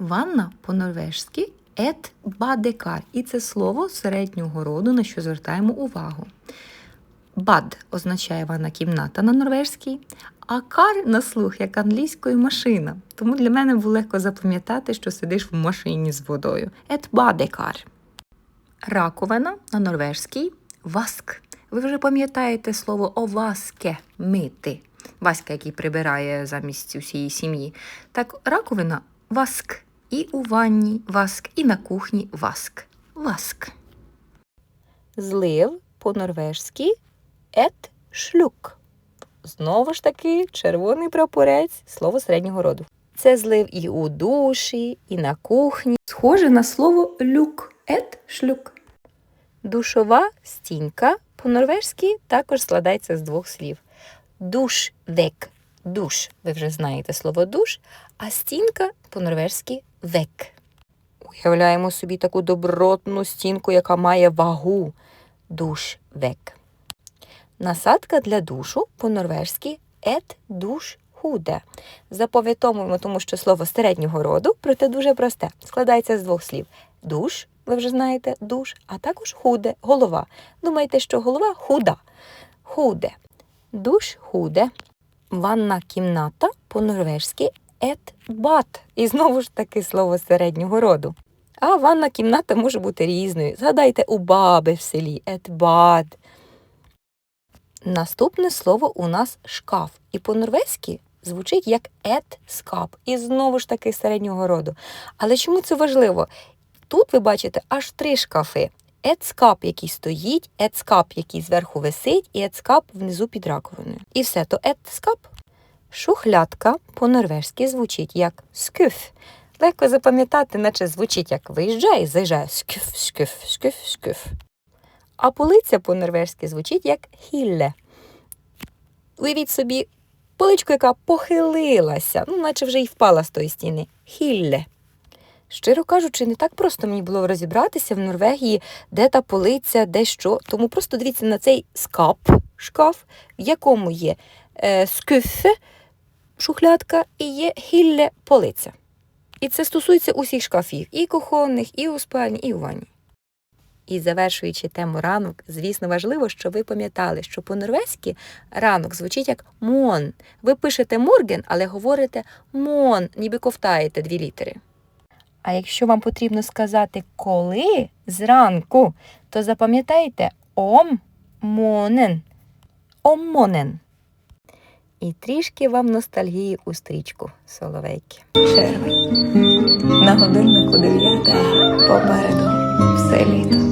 Ванна по-норвежськи ет бадекар. І це слово середнього роду, на що звертаємо увагу. Бад означає ванна кімната на норвежській, а кар на слух як англійською машина. Тому для мене було легко запам'ятати, що сидиш в машині з водою. Ет бадекар. Раковина на норвежській васк. Ви вже пам'ятаєте слово оваске мити. Васька, який прибирає замість усієї сім'ї. Так, раковина васк. І у ванні васк, і на кухні васк. Васк. Злив по-норвежськи ет шлюк. Знову ж таки, червоний прапорець, слово середнього роду. Це злив і у душі, і на кухні. Схоже на слово люк, ет шлюк. Душова стінка по-норвежськи також складається з двох слів. Душ век. Душ. Ви вже знаєте слово душ, а стінка по-норвежськи век. Уявляємо собі таку добротну стінку, яка має вагу. Душ век. Насадка для душу по-норвежськи ет душ худе. Запам'ятовуємо, тому що слово середнього роду, проте дуже просте. Складається з двох слів: душ, ви вже знаєте, душ, а також худе, голова. Думаєте, що голова худа. Худе. Душ худе. Ванна кімната по-норвежськи ет бат. І знову ж таки слово середнього роду. А ванна кімната може бути різною. Згадайте у баби в селі ет бад. Наступне слово у нас шкаф. І по-норвезьки звучить як ет скап. І знову ж таки середнього роду. Але чому це важливо? Тут ви бачите аж три шкафи. Ецкап, який стоїть, ецкап, який зверху висить, і ецкап внизу під раковиною. І все то ецкап. Шухлядка по-норвежськи звучить як скюф. Легко запам'ятати, наче звучить як виїжджає, заїжджає скюф, скюф, скюф, скюф. А полиця по-норвежськи звучить як хілле. Уявіть собі поличку, яка похилилася, ну, наче вже й впала з тої стіни. Хілле. Щиро кажучи, не так просто мені було розібратися в Норвегії, де та полиця, де що. Тому просто дивіться на цей скап, шкаф, в якому є е, скюфе, шухлядка і є хілле полиця. І це стосується усіх шкафів, і кухонних, і у спальні, і у ванні. І завершуючи тему ранок, звісно, важливо, щоб ви пам'ятали, що по-норвезьки ранок звучить як мон. Ви пишете морген, але говорите мон, ніби ковтаєте дві літери. А якщо вам потрібно сказати коли зранку, то запам'ятайте ом монен. Оммонен. І трішки вам ностальгії у стрічку, соловейки. червень. На годиннику дев'ята попереду все літо.